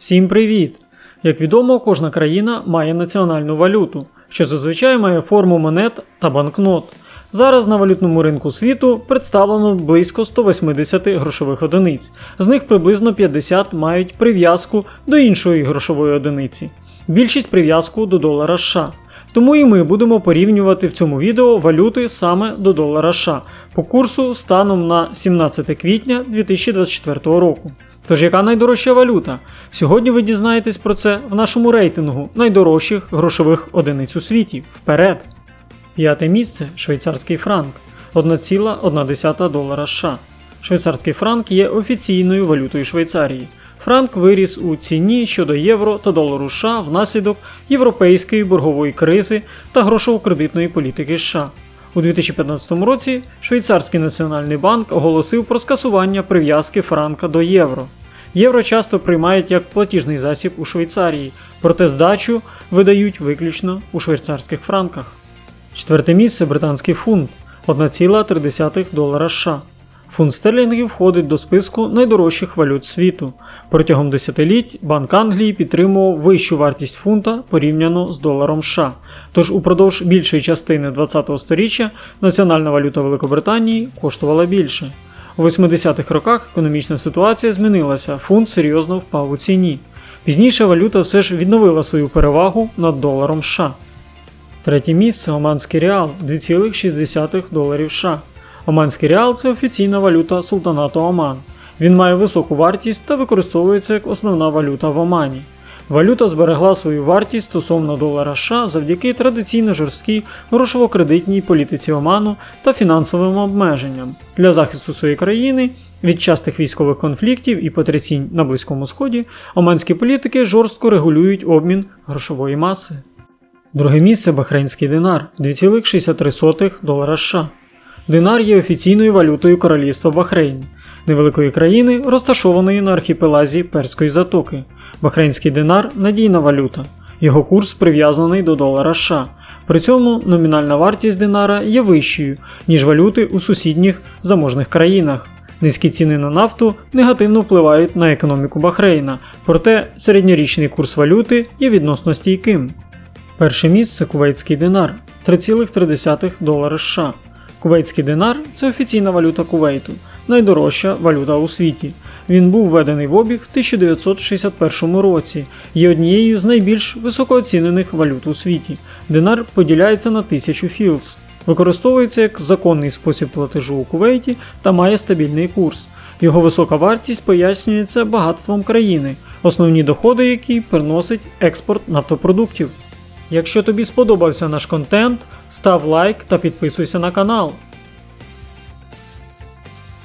Всім привіт! Як відомо, кожна країна має національну валюту, що зазвичай має форму монет та банкнот. Зараз на валютному ринку світу представлено близько 180 грошових одиниць, з них приблизно 50 мають прив'язку до іншої грошової одиниці. Більшість прив'язку до долара США. Тому і ми будемо порівнювати в цьому відео валюти саме до долара США по курсу станом на 17 квітня 2024 року. Тож яка найдорожча валюта? Сьогодні ви дізнаєтесь про це в нашому рейтингу найдорожчих грошових одиниць у світі. Вперед! П'яте місце швейцарський франк 1,1 долара США. Швейцарський франк є офіційною валютою Швейцарії. Франк виріс у ціні щодо євро та долару США внаслідок європейської боргової кризи та грошово-кредитної політики США. У 2015 році Швейцарський національний банк оголосив про скасування прив'язки франка до євро. Євро часто приймають як платіжний засіб у Швейцарії, проте здачу видають виключно у швейцарських франках. Четверте місце британський фунт 1,3 долара США. Фунт стерлінгів входить до списку найдорожчих валют світу. Протягом десятиліть Банк Англії підтримував вищу вартість фунта порівняно з доларом США. Тож упродовж більшої частини ХХ століття національна валюта Великобританії коштувала більше. У 80-х роках економічна ситуація змінилася, фунт серйозно впав у ціні. Пізніше валюта все ж відновила свою перевагу над доларом США. Третє місце Оманський реал 2,6 доларів США. Оманський реал це офіційна валюта султанату Оман. Він має високу вартість та використовується як основна валюта в Омані. Валюта зберегла свою вартість стосовно долара США завдяки традиційно жорсткій грошово-кредитній політиці Оману та фінансовим обмеженням. Для захисту своєї країни від частих військових конфліктів і потрясінь на Близькому Сході оманські політики жорстко регулюють обмін грошової маси. Друге місце Бахрейнський динар 2,63 долара США. Динар є офіційною валютою королівства Бахрейн, невеликої країни, розташованої на архіпелазі Перської затоки. Бахрейнський динар надійна валюта. Його курс прив'язаний до долара США. При цьому номінальна вартість динара є вищою, ніж валюти у сусідніх заможних країнах. Низькі ціни на нафту негативно впливають на економіку Бахрейна, проте середньорічний курс валюти є відносно стійким. Перше місце кувейтський динар 3,3 долари США. Кувейтський динар це офіційна валюта Кувейту, найдорожча валюта у світі. Він був введений в обіг в 1961 році, є однією з найбільш високооцінених валют у світі. Динар поділяється на тисячу філс, використовується як законний спосіб платежу у Кувейті та має стабільний курс. Його висока вартість пояснюється багатством країни, основні доходи які приносить експорт нафтопродуктів. Якщо тобі сподобався наш контент, став лайк та підписуйся на канал.